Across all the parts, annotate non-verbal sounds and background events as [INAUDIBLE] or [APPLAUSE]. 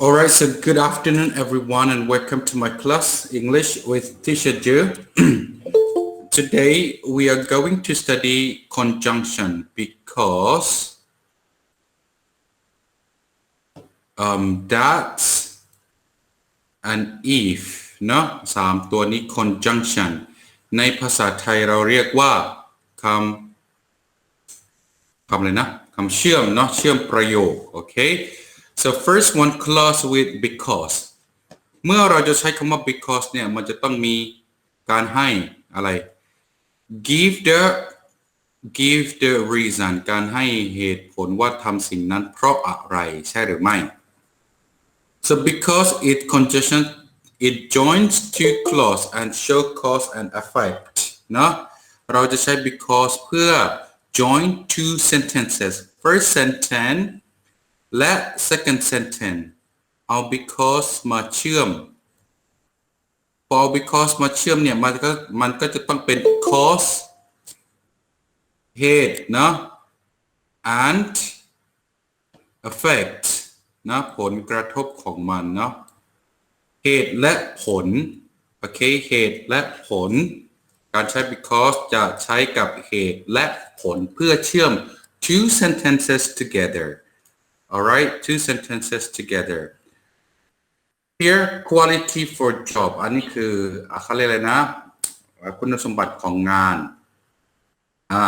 All right, so good afternoon, everyone, and welcome to my class English with Teacher Ju. [CLEARS THROAT] Today, we are going to study conjunction because um, that and if เนอะสามตัวนี้ conjunction ในภาษาไทยเราเรียกว่าคำ คำอะไรนะคำเชื่อมเนาะเชื่อมประโยคโอเค so first one clause with because เมื่อเราจะใช้คำว่า because เนี่ยมันจะต้องมีการให้อะไร give the give the reason การให้เหตุผลว่าทำสิ่งนั้นเพราะอะไรใช่หรือไม่ so because it conjunction it joins two clause and show cause and effect เนาะเราจะใช้ because เพื่อ join two sentences first sentence และ second sentence เอา because มาเชื่อม พอเอา because มาเชื่อมเนี่ยมันก็มันก็จะต้องเป็น cause เหตุนะ and effect นะผลกระทบของมันเนาะเหตุและผล โอเค เหตุและผล การใช้ because จะใช้กับเหตุและผลเพื่อเชื่อม two sentences together alright two sentences together here quality for job อันนี้คืออะเขาเรียกอะไรนะ คุณสมบัติของงานอ่า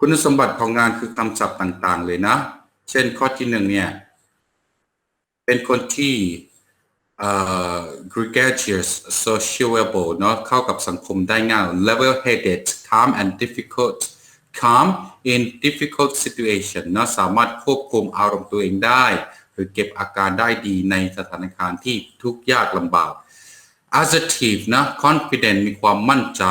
คุณสมบัติของงานคือคำศัพท์ต่างๆ เลยนะ เช่นข้อที่หนึ่งเนี่ย เป็นคนที่ gregarious sociable เนาะเข้ากับสังคมได้ง่าย level headed calm and difficult calm in difficult situation นะสามารถควบคุมอารมณ์ตัวเองได้ หรือเก็บอาการได้ดีในสถานการณ์ที่ทุกข์ยากลำบาก assertive นะ confident มีความมั่นใจ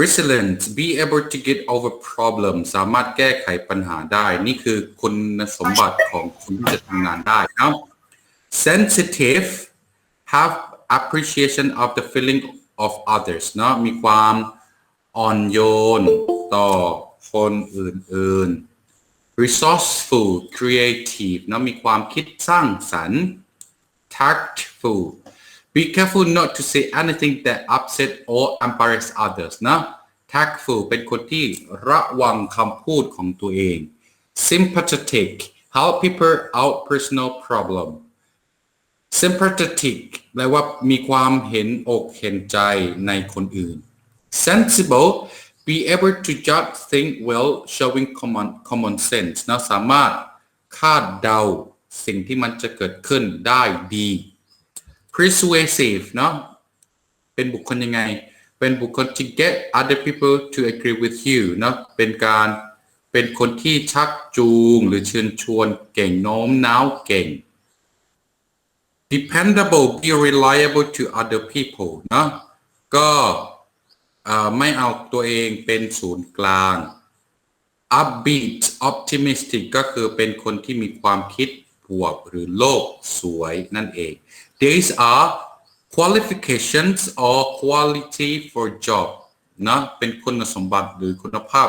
resilient be able to get over problem สามารถแก้ไขปัญหาได้ นี่คือคุณสมบัติของคนที่จะทำงานได้นะ sensitive have appreciation of the feeling of others นะมีความอ่อนโยน ต่อคนอื่นๆ resourceful creative นะมีความคิดสร้างสรรค์ tactful be careful not to say anything that upset or embarrass others นะ tactful เป็นคนที่ระวังคำพูดของตัวเอง sympathetic help people out personal problem sympathetic แปลว่ามีความเห็นอกเห็นใจในคนอื่น sensible be able to judge think well showing common common sense นะสามารถคาดเดาสิ่งที่มันจะเกิดขึ้นได้ดี persuasive เนาะเป็นบุคคลยังไง เป็นบุคคลที่ get other people to agree with you เนาะเป็นการเป็นคนที่ชักจูงหรือเชิญชวนเก่งโน้มน้าวเก่ง dependable be reliable to other people เนะก็เไม่เอาตัวเองเป็นศูนย์กลาง upbeat optimistic ก็คือเป็นคนที่มีความคิดบวกหรือโลกสวยนั่นเอง these are qualifications or quality for job นะเป็นคุณสมบัติหรือคุณภาพ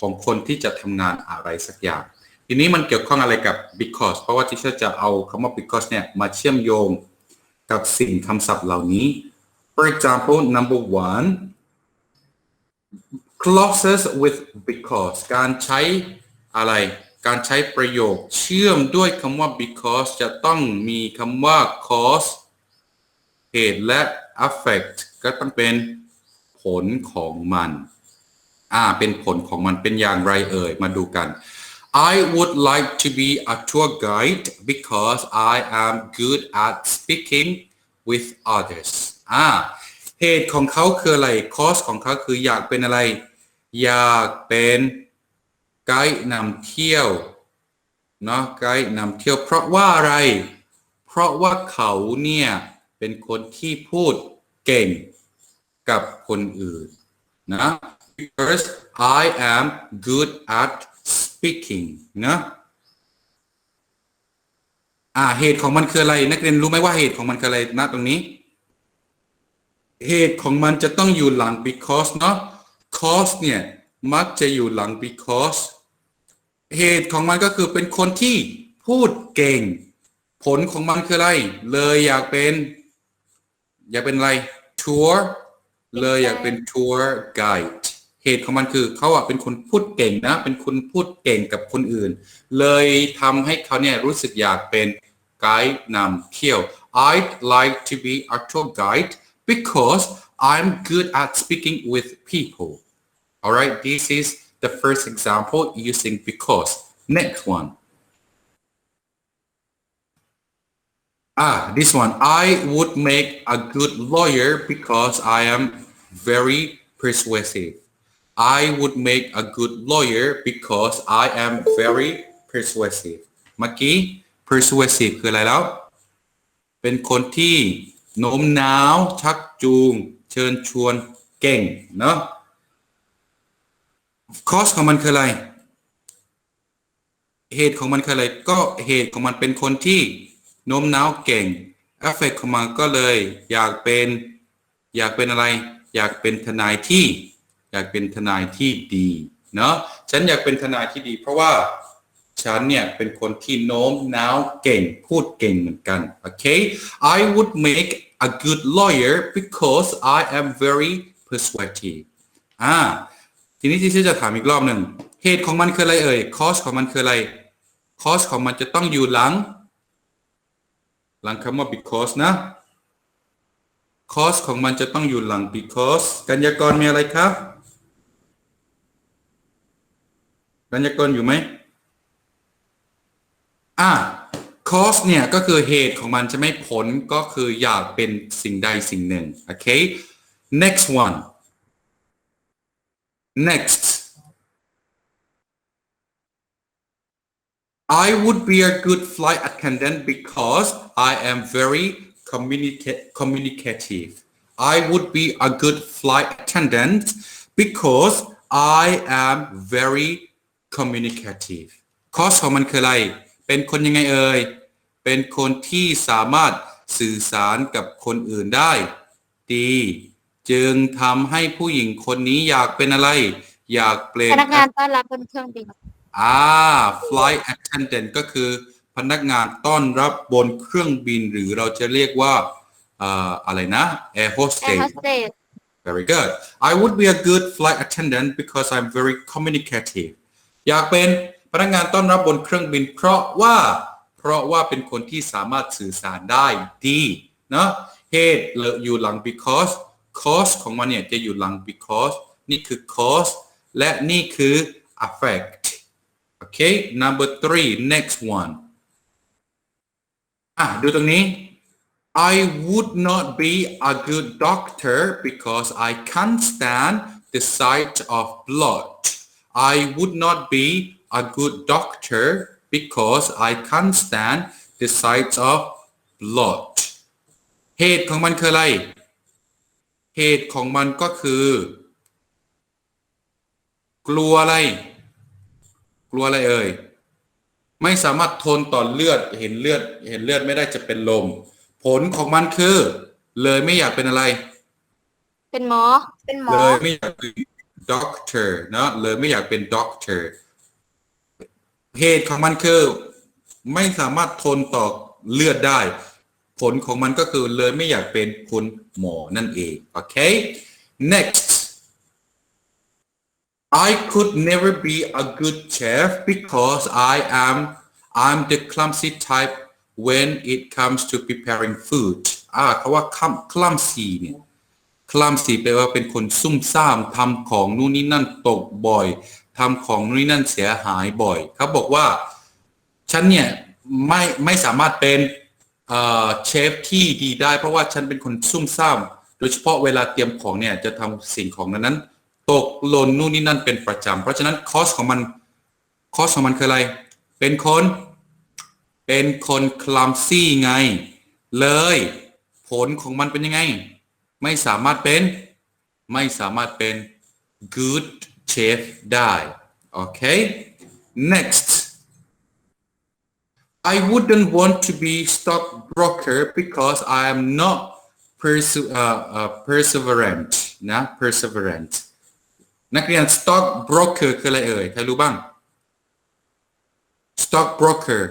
ของคนที่จะทำงานอะไรสักอย่าง ทีนี้มันเกี่ยวข้องอะไรกับ because เพราะว่าที่เชอจะเอาคำว่า because เนี่ยมาเชื่อมโยงกับสิ่งคำศัพท์เหล่านี้ for example number one clauses with because การใช้อะไร การใช้ประโยคเชื่อมด้วยคำว่า because จะต้องมีคำว่า cause เหตุและ affect ก็ต้องเป็นผลของมัน อ่า เป็นผลของมันเป็นอย่างไรเอ่ย มาดูกัน I would like to be a tour guide because I am good at speaking with others อ่า เหตุของเขาคืออะไร cause ของเขาคืออยากเป็นอะไร อยากเป็นไกด์นำเที่ยวเนาะไกด์นำเที่ยว เพราะว่าอะไร เพราะว่าเขาเนี่ยเป็นคนที่พูดเก่งกับคนอื่นนะ because I am good at speaking นะอ่าเหตุของมันคืออะไร นักเรียนรู้ไหมว่าเหตุของมันคืออะไรณตรงนี้ เหตุของมันจะต้องอยู่หลัง because เนาะ cause เนี่ย มักจะอยู่หลัง because เหตุของมันก็คือเป็นคนที่พูดเก่ง ผลของมันคืออะไร เลยอยากเป็น อยากเป็นอะไรทัวร์เลยอยากเป็นทัวร์ไกด์เหตุของมันคือเขาอะเป็นคนพูดเก่งนะ เป็นคนพูดเก่งกับคนอื่น เลยทำให้เขาเนี่ยรู้สึกอยากเป็นไกด์นำเที่ยว I'd like to be a tour guide because I'm good at speaking with people alright this is the first example using because next one Ah, this one. I would make a good lawyer because I am very persuasive. I would make a good lawyer because I am very persuasive. เมื่อกี้ persuasive คืออะไรแล้ว เป็นคนที่ โน้มน้าว ชักจูง เชิญชวน เก่ง เนาะ cause ของมันคืออะไร เหตุของมันคืออะไร ก็เหตุของมันเป็นคนที่โน้มน้าวเก่ง effect ของมันก็เลยอยากเป็นอยากเป็นอะไร อยากเป็นทนายที่ อยากเป็นทนายที่ดี เนาะฉันอยากเป็นทนายที่ดี เพราะว่า ฉันเนี่ยเป็นคนที่โน้มน้าวเก่งพูดเก่งเหมือนกันโอเค I would make a good lawyer because I am very persuasive อ่าทีนี้ที่ฉันจะถามอีกรอบหนึ่งเหตุของมันคืออะไรเอ่ย cause ของมันคืออะไร cause ของมันจะต้องอยู่หลัง หลังคำว่า because นะ cause ของมันจะต้องอยู่หลัง because กัญญากรมีอะไรครับ กัญญากรอยู่ไหม อ่า cause เนี่ยก็คือเหตุของมันจะไม่ผลก็คืออยากเป็นสิ่งใดสิ่งหนึ่ง โอเค next one next I would be a good flight attendant because I am very communica- communicative. I would be a good flight attendant because I am very communicative. cause ของมันคืออะไร เป็นคนยังไงเอ่ย เป็นคนที่สามารถสื่อสารกับคนอื่นได้ ดี จึงทำให้ผู้หญิงคนนี้อยากเป็นอะไร อยากเปลี่ยพนนักงานต้อนรับบนเครื่องบินอ่า flight attendant ก็คือพนักงานต้อนรับบนเครื่องบิน หรือเราจะเรียกว่าเอ่ออะไรนะ air แอร์ hostess โฮสเตส very good I would be a good flight attendant because I'm very communicative อยากเป็น พนักงานต้อนรับบนเครื่องบิน เพราะว่าเพราะว่าเป็นคนที่สามารถสื่อสารได้ดีเนาะเหตุเลอยู่หลัง because cause ของมันเนี่ยจะอยู่หลัง because นี่คือ cause และนี่คือ affect Okay, number three, next one. อะดูตรงนี้ I would not be a good doctor because I can't stand the sight of blood. I would not be a good doctor because I can't stand the sight of blood. เหตุของมันคืออะไร เหตุของมันก็คือ กลัวอะไร กลัวอะไรเอ่ย ไม่สามารถทนต่อเลือด เห็นเลือด เห็นเลือดไม่ได้จะเป็นลม ผลของมันคือ เลยไม่อยากเป็นอะไร เป็นหมอ เป็นหมอ เลยไม่อยากเป็น doctor เนอะเลยไม่อยากเป็น doctor เเหตุของมันคือไม่สามารถทนต่อเลือดได้ ผลของมันก็คือเลยไม่อยากเป็นคุณหมอนั่นเองโอเค next I could never be a good chef because I am I'm the clumsy type when it comes to preparing food อ่าเขาว่า clumsy เนี่ย clumsy แปลว่าเป็นคนซุ่มซ่ามทำของนู่นนี่นั่นตกบ่อย ทำของนู่นนี่นั่นเสียหายบ่อยเขาบอกว่าฉันเนี่ยไม่ไม่สามารถเป็นเชฟที่ดีได้เพราะว่าฉันเป็นคนซุ่มซ่ามโดยเฉพาะเวลาเตรียมของเนี่ยจะทำสิ่งของนั้นนั้น ตกหล่นนู่นนี่นั่นเป็นประจำเพราะฉะนั้นคอสของมันคอสของมันคืออะไร เป็นคน เป็นคนคลัมซี่ไง เลย ผลของมันเป็นยังไง ไม่สามารถเป็น ไม่สามารถเป็น good chef ได้ โอเค next I wouldn't want to be stockbroker because I am not perse- uh, uh, perseverant นะ perseverant นักเรียน stock broker คืออะไรเอ่ย ใครรู้บ้าง stock broker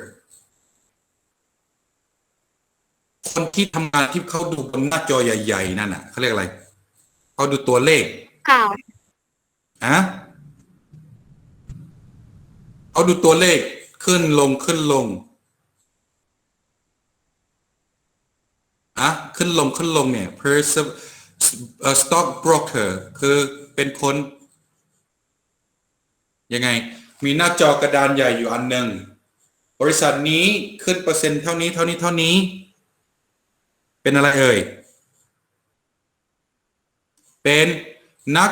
คนที่ทำงานที่เขาดูบนหน้าจอใหญ่ ๆ นั่นน่ะเขาเรียกอะไรเขาดูตัวเลข ข่าว อะเขาดูตัวเลขขึ้นลงขึ้นลงอะขึ้นลงขึ้นลงเนี่ย per stock broker คือเป็นคนยังไง มีหน้าจอกระดานใหญ่อยู่อันหนึ่งบริษัทนี้ขึ้นเปอร์เซ็นต์เท่านี้เท่านี้เท่านี้ เป็นอะไรเอ่ย เป็นนัก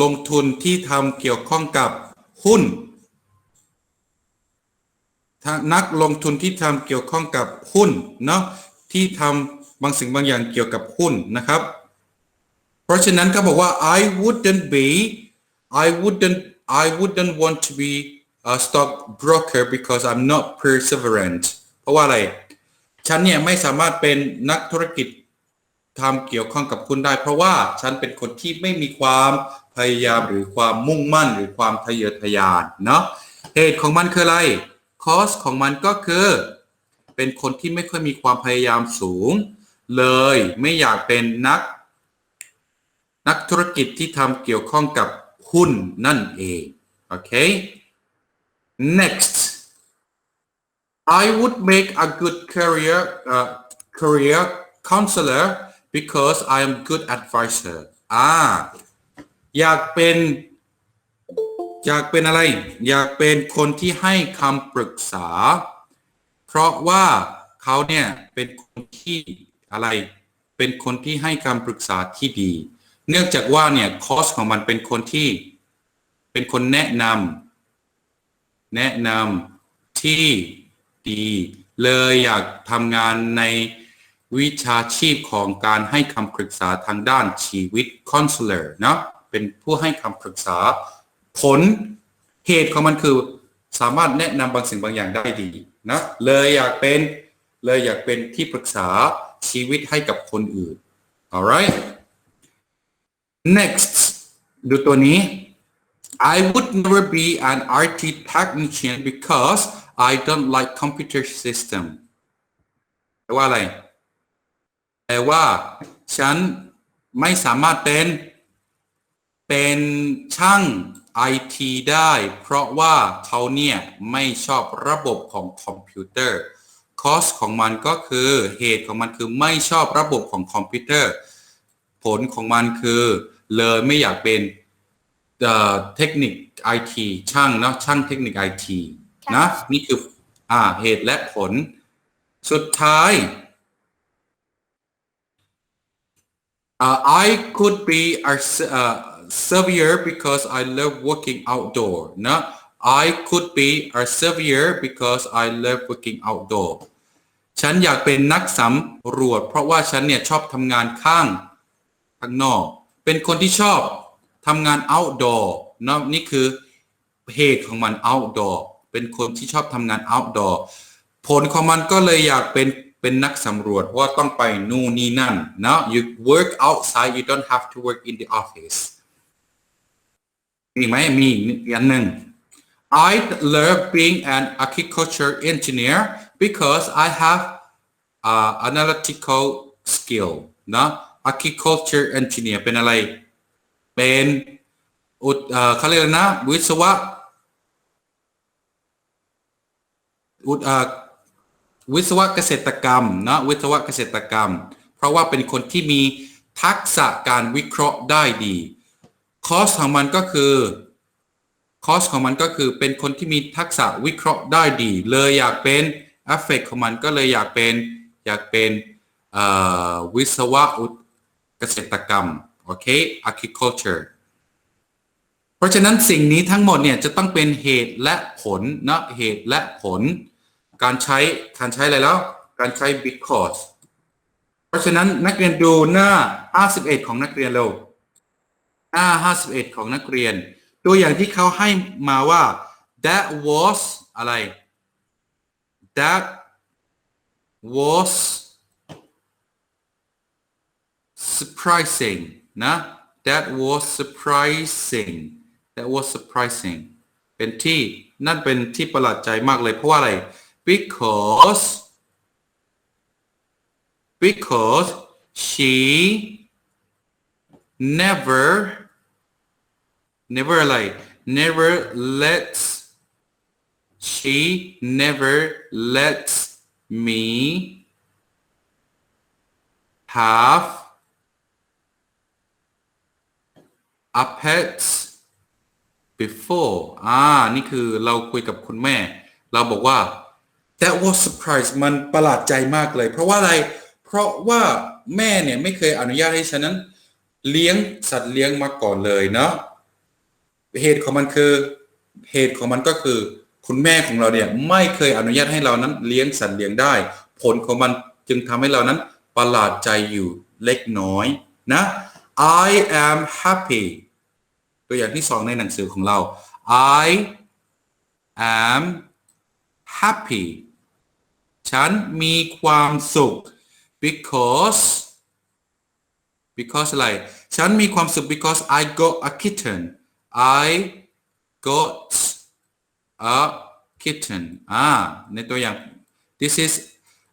ลงทุนที่ทำเกี่ยวข้องกับหุ้นนักลงทุนที่ทำเกี่ยวข้องกับหุ้นเนาะที่ทำบางสิ่งบางอย่างเกี่ยวกับหุ้นนะครับ เพราะฉะนั้นเขาบอกว่า I wouldn't be I wouldn't I wouldn't want to be a stock broker because I'm not perseverant เพราะว่าอะไร ฉันเนี่ยไม่สามารถเป็นนักธุรกิจทำเกี่ยวข้องกับคุณได้ เพราะว่าฉันเป็นคนที่ไม่มีความ พยายามหรือความมุ่งมั่นหรือความทะเยอทะยานเนาะเหตุของมันคืออะไรคอสของมันก็คือ เป็นคนที่ไม่ค่อยมีความพยายามสูง เลยไม่อยากเป็นนัก นักธุรกิจที่ทำเกี่ยวข้องกับหุ้นนั่นเอง โอเค next I would make a good career uh, career counselor because I am good advisor อ่า อยากเป็นอยากเป็นอะไร อยากเป็นคนที่ให้คำปรึกษา เพราะว่าเขาเนี่ยเป็นคนที่อะไร เป็นคนที่ให้คำปรึกษาที่ดี เนื่องจากว่าเนี่ยคอสของมันเป็นคนที่เป็นคนแนะนำแนะนำที่ดี เลยอยากทำงานในวิชาชีพของการให้คำปรึกษาทางด้านชีวิต counselor เนาะ เป็นผู้ให้คำปรึกษา ผลเหตุของมันคือสามารถแนะนำบางสิ่งบางอย่างได้ดีนะเลยอยากเป็นเลยอยากเป็นที่ปรึกษาชีวิตให้กับคนอื่น alright next ดูตัวนี้ I would never be an IT technician because I don't like computer system แปลว่าอะไรแปลว่า ฉันไม่สามารถเป็น เป็นช่าง IT ได้ เพราะว่าเขาเนี่ยไม่ชอบระบบของคอมพิวเตอร์คอสของมันก็คือเหตุของมันคือไม่ชอบระบบของคอมพิวเตอร์ ผลของมันคือเลยไม่อยากเป็นเอ่อเทคนิค IT ช่างเนาะช่างเทคนิค IT นะ นี่คืออ่าเหตุและผลสุดท้าย Uh, I could be a s- uh, surveyor because I love working outdoor นะ I could be a surveyor because I love working outdoor ฉันอยากเป็นนักสำรวจ เพราะว่าฉันเนี่ยชอบทำงานข้างข้างนอก เป็นคนที่ชอบทำงาน outdoor นะนี่คือเหตุของมัน outdoor เป็นคนที่ชอบทำงาน outdoor ผลของมันก็เลยอยากเป็นเป็นนักสำรวจเพราะว่าต้องไปนู่นนี่นั่นนะ you work outside you don't have to work in the office มีไหมมีอันหนึ่ง I love being an agriculture engineer because I have uh, analytical skill นะ agriculture engineer เป็นอะไร เป็นอุดเอ่อเขาเรียกอะไรนะ วิศวะอุดวิศวะเกษตรกรรมนะวิศวะเกษตรกรรม เพราะว่าเป็นคนที่มีทักษะการวิเคราะห์ได้ดี คอสของมันก็คือคอสของมันก็คือเป็นคนที่มีทักษะวิเคราะห์ได้ดี เลยอยากเป็นเอฟเฟกของมันก็เลยอยากเป็นอยากเป็นวิศวะเกษตรกรรมโอเค agriculture เพราะฉะนั้นสิ่งนี้ทั้งหมดเนี่ยจะต้องเป็นเหตุและผลนะเหตุและผล การใช้การใช้อะไรแล้ว การใช้ because เพราะฉะนั้นนักเรียนดูหน้า 51 ของนักเรียนเร็ว หน้า51 ของนักเรียน ตัวอย่างที่เขาให้มาว่า that was อะไร that was surprising นะ that was surprising that was surprising เป็นที่นั่นเป็นที่ประหลาดใจมากเลยเพราะว่าอะไร because because she never never อะไร never lets she never lets me have a pet before อ่า นี่คือเราคุยกับคุณแม่ เราบอกว่า that was surprise มันประหลาดใจมากเลย เพราะว่าอะไร เพราะว่าแม่เนี่ยไม่เคยอนุญาตให้ฉันนั้น เลี้ยงสัตว์เลี้ยงมาก่อนเลยเนาะ เหตุของมันคือเหตุของมันก็คือ คุณแม่ของเราเนี่ยไม่เคยอนุญาตให้เรานั้นเลี้ยงสัตว์เลี้ยงได้ ผลของมันจึงทำให้เรานั้นประหลาดใจอยู่เล็กน้อยนะ I am happy ตัวอย่างที่สองในหนังสือของเรา I am happy ฉันมีความสุข because because อะไร ฉันมีความสุข because I got a kitten I got a kitten อ่าในตัวอย่าง this is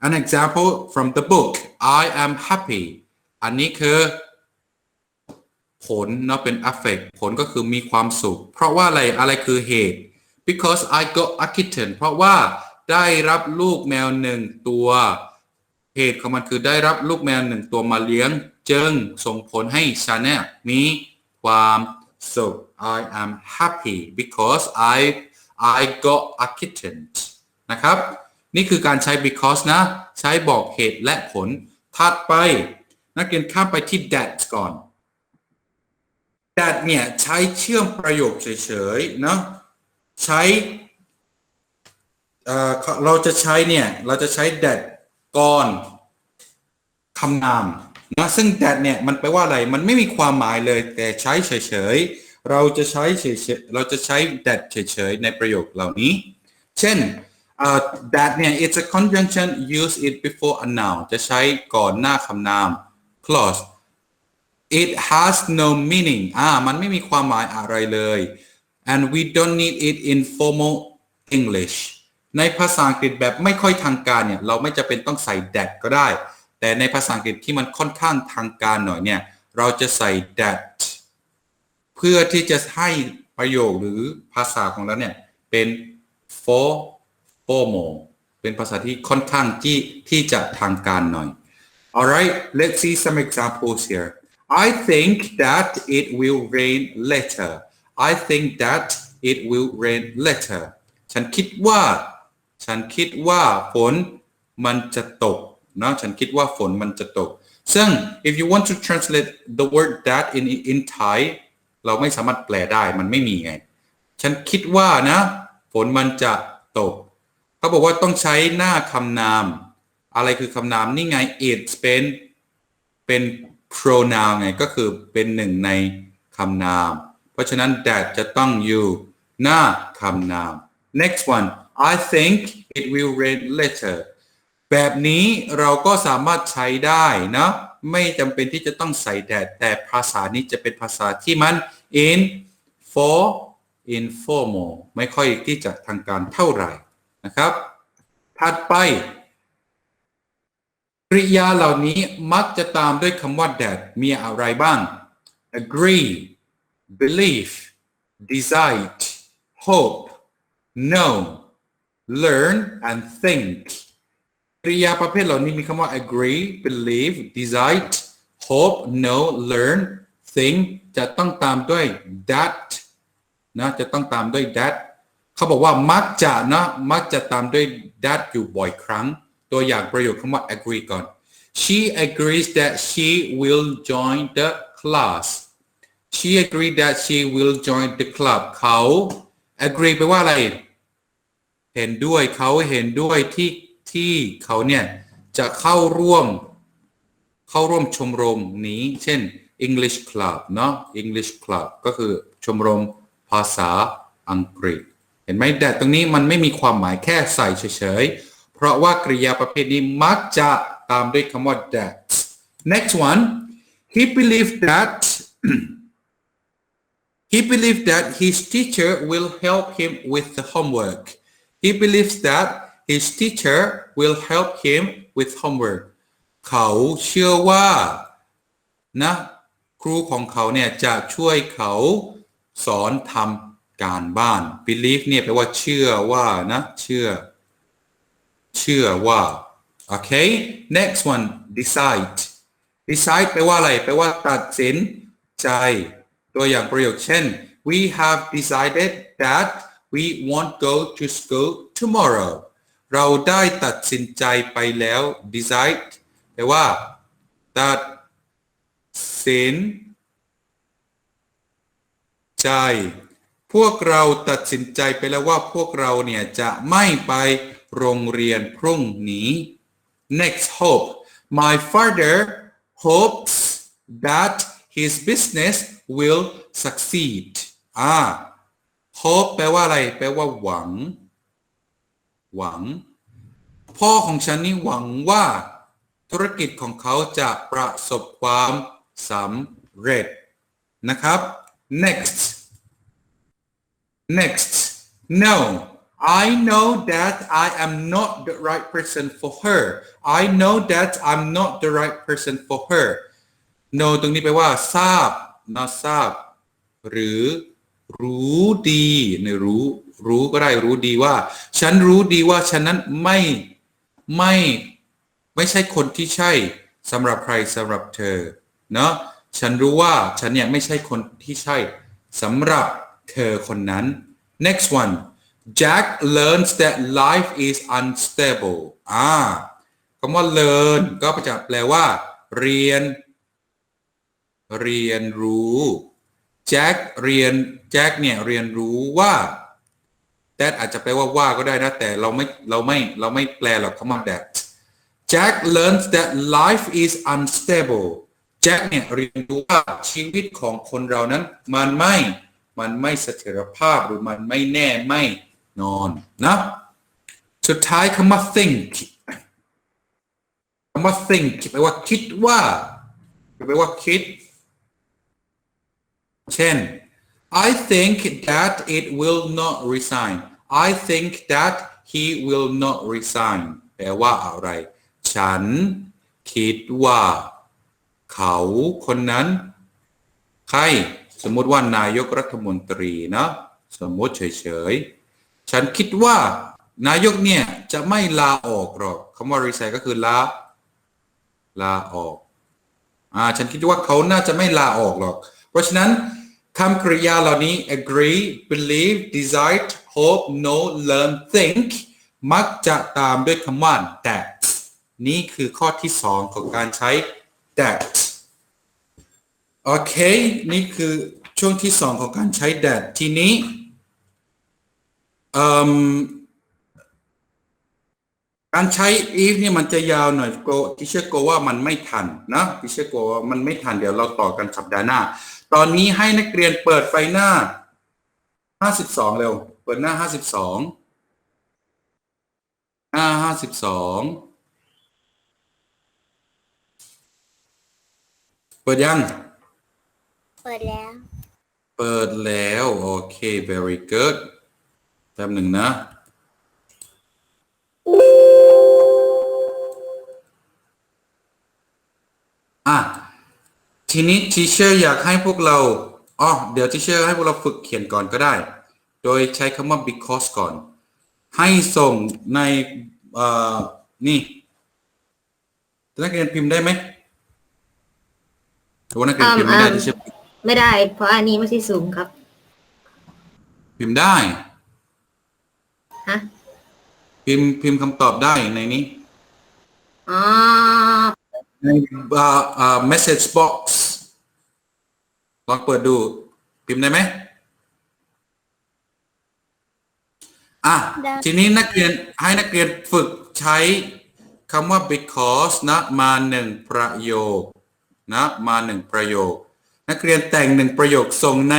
an example from the book I am happy อันนี้คือ ผลเนาะเป็น affect ผลก็คือมีความสุข เพราะว่าอะไรอะไรคือเหตุ because I got a kitten เพราะว่าได้รับลูกแมวหนึ่งตัวเหตุของมันคือได้รับลูกแมวหนึ่งตัวมาเลี้ยง จึงส่งผลให้ฉันเนี่ยมีความ สุข I am happy because I I got a kitten นะครับ นี่คือการใช้ because นะ ใช้บอกเหตุและผล ถัดไป นักเรียนข้ามไปที่ that ก่อน that เนี่ย ใช้เชื่อมประโยคเฉยๆเนาะใช้เอ่อเราจะใช้เนี่ย เราจะใช้ that ก่อนคำนาม นะซึ่ง that เนี่ยมันแปลว่าอะไรมันไม่มีความหมายเลย แต่ใช้เฉยๆเราจะใช้เฉยๆเราจะใช้ that เฉยๆในประโยคเหล่านี้ เช่นเอ่อ that เนี่ย it's a conjunction use it before a noun จะใช้ก่อนหน้าคำนาม clause it has no meaning อ่ามันไม่มีความหมายอะไรเลย and we don't need it in formal English ในภาษาอังกฤษแบบไม่ค่อยทางการเนี่ย เราไม่จะเป็นต้องใส่ that ก็ได้ แต่ในภาษาอังกฤษที่มันค่อนข้างทางการหน่อยเนี่ย เราจะใส่ that เพื่อที่จะให้ประโยคหรือภาษาของเราเนี่ย เป็น for formal เป็นภาษาที่ค่อนข้างที่ที่จะทางการหน่อย Alright let's see some examples here I think that it will rain later I think that it will rain later ฉันคิดว่า ฉันคิดว่าฝนมันจะตก นาะฉันคิดว่าฝนมันจะตก ซึ่ง if you want to translate the word that in in Thai เราไม่สามารถแปลได้มันไม่มีไง ฉันคิดว่านะฝนมันจะตก เขาบอกว่าต้องใช้หน้าคำนาม อะไรคือคำนามนี่ไง it's เป็นเป็น pronoun ไงก็คือเป็นหนึ่งในคำนาม เพราะฉะนั้น that จะต้องอยู่หน้าคำนาม next one I think it will rain later แบบนี้เราก็สามารถใช้ได้นะ ไม่จำเป็นที่จะต้องใส่ that แต่ภาษานี้จะเป็นภาษาที่มัน in for informal ไม่ค่อยที่จะทางการเท่าไหร่นะครับ ถัดไปกริยาเหล่านี้มักจะตามด้วยคำว่า that มีอะไรบ้าง agree believe decide hope know learn and think กริยาประเภทเหล่านี้มีคำว่า agree believe decide hope know learn think จะต้องตามด้วย that นะจะต้องตามด้วย that เขาบอกว่ามักจะนะมักจะตามด้วย that อยู่บ่อยครั้ง ตัวอย่างประโยคคำว่า agree ก่อน she agrees that she will join the class she agreed that she will join the club เขา agree แปลว่าอะไร เห็นด้วยเขาเห็นด้วยที่ ที่เขาเนี่ยจะเข้าร่วมเข้าร่วมชมรมนี้ เช่น English Club เนาะ English Club ก็คือชมรมภาษาอังกฤษ เห็นไหมแต่ตรงนี้มันไม่มีความหมายแค่ใส่เฉยๆ เพราะว่ากริยาประเภทนี้มักจะตามด้วยคำว่า that next one he believed that he believed that his teacher will help him with the homework he believes that his teacher will help him with homework เขาเชื่อว่านะครูของเขาเนี่ยจะช่วยเขาสอนทำการบ้าน believe เนี่ยแปลว่าเชื่อว่านะเชื่อ เชื่อว่า โอเค next one decide decide แปลว่าอะไร แปลว่าตัดสินใจ ตัวอย่างประโยคเช่น we have decided that we won't go to school tomorrow เราได้ตัดสินใจไปแล้ว decide แปลว่า ตัดสิน ใจ พวกเราตัดสินใจไปแล้วว่าพวกเราเนี่ย จะไม่ไปโรงเรียนพรุ่งนี้ next hope my father hopes that his business will succeed อ่า hope แปลว่าอะไร แปลว่าหวัง หวัง พ่อของฉันนี่หวังว่าธุรกิจของเขาจะประสบความสำเร็จนะครับ next next no I know that I am not the right person for her I know that I'm not the right person for her no ตรงนี้แปลว่า ทราบนะทราบ หรือรู้ดีในรู้ รู้ก็ได้รู้ดีว่า ฉันรู้ดีว่าฉันนั้นไม่ไม่ไม่ใช่คนที่ใช่สำหรับใครสำหรับเธอเนาะฉันรู้ว่าฉันเนี่ยไม่ใช่คนที่ใช่สำหรับเธอคนนั้น next one Jack learns that life is unstable อ่าคำว่า learn ก็จะแปลว่า เรียน เรียนรู้ แจ็คเรียนแจ็คเนี่ยเรียนรู้ว่า that อาจจะแปลว่าว่าก็ได้นะ แต่เราไม่เราไม่เราไม่แปลหรอกคำว่า that Jack learns that life is unstable แจ็คเนี่ยเรียนรู้ว่าชีวิตของคนเรานั้น มันไม่มันไม่เสถียรภาพหรือมันไม่แน่ไม่นอนนะสุดท้ายคำว่า think คำว่า think แปลว่าคิดว่าแปลว่าคิด เช่น I think that it will not resign I think that he will not resign แปลว่าอะไร ฉันคิดว่า เขาคนนั้น ใคร สมมติว่านายกรัฐมนตรีนะสมมติเฉยๆ ฉันคิดว่านายกเนี่ยจะไม่ลาออกหรอกคำว่า resign ก็คือลา ลาออก อ่า ฉันคิดว่าเขาน่าจะไม่ลาออกหรอก เพราะฉะนั้น คำกริยาเหล่านี้ agree believe decide hope know learn think มักจะตามด้วยคำว่า that นี่คือข้อที่สองของการใช้ that โอเคนี่คือช่วงที่สองของการใช้ that ทีนี้การใช้ if เนี่ยมันจะยาวหน่อยโกที่เชื่อโกว่ามันไม่ทันนะที่เชื่อโกว่ามันไม่ทันเดี๋ยวเราต่อกันสัปดาห์หน้า ตอนนี้ให้นักเรียนเปิดไฟหน้า 52 เร็ว เปิดหน้า 52 หน้า 52 เปิดยัง เปิดแล้ว เปิดแล้ว โอเค very good แป๊บหนึ่งนะอะ ทีนี้ทีเชอร์อยากให้พวกเราอ๋อเดี๋ยวทีเชอร์ให้พวกเราฝึกเขียนก่อนก็ได้ โดยใช้คำว่า because ก่อน ให้ส่งในเอ่อนี่นักเรียนพิมพ์ได้ไหมหรือว่านักเรียนพิมพ์ไม่ได้อืมทีเชอร์ไม่ได้ เพราะอันนี้ไม่ใช่สูงครับ พิมพ์ได้ฮะพิมพ์พิมพ์คำตอบได้ในนี้อ๋อในอ่าอ่า message box ลองเปิดดู พิมพ์ได้ไหมอะได้ทีนี้นักเรียนให้นักเรียนฝึกใช้คำว่า because นะมาหนึ่งประโยคนะมาหนึ่งประโยค นักเรียนแต่งหนึ่งประโยคส่งใน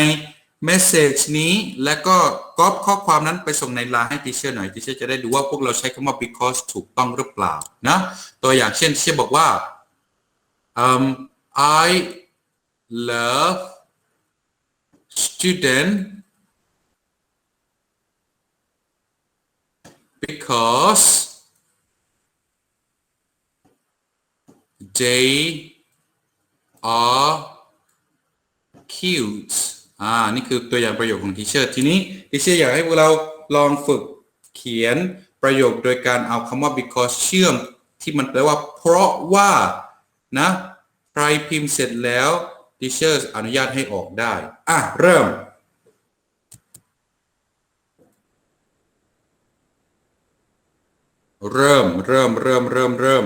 message นี้ แล้วก็ก๊อปข้อความนั้นไปส่งในไลน์ให้ทีเชอร์หน่อยทีเชอร์จะได้ดูว่าพวกเราใช้คำว่า because ถูกต้องหรือเปล่านะตัวอย่างเช่นทีเชอร์บอกว่า um, I love student because they are cute อ่า นี่คือตัวอย่างประโยคของทีเชอร์ทีนี้ทีเชอร์อยากให้พวกเราลองฝึกเขียนประโยคโดยการเอาคำว่า because เชื่อมที่มันแปลว่าเพราะว่านะใครพิมพ์เสร็จแล้ว ทีเชอร์อนุญาตให้ออกได้ อะ เริ่ม เริ่ม เริ่ม เริ่ม เริ่มเริ่ม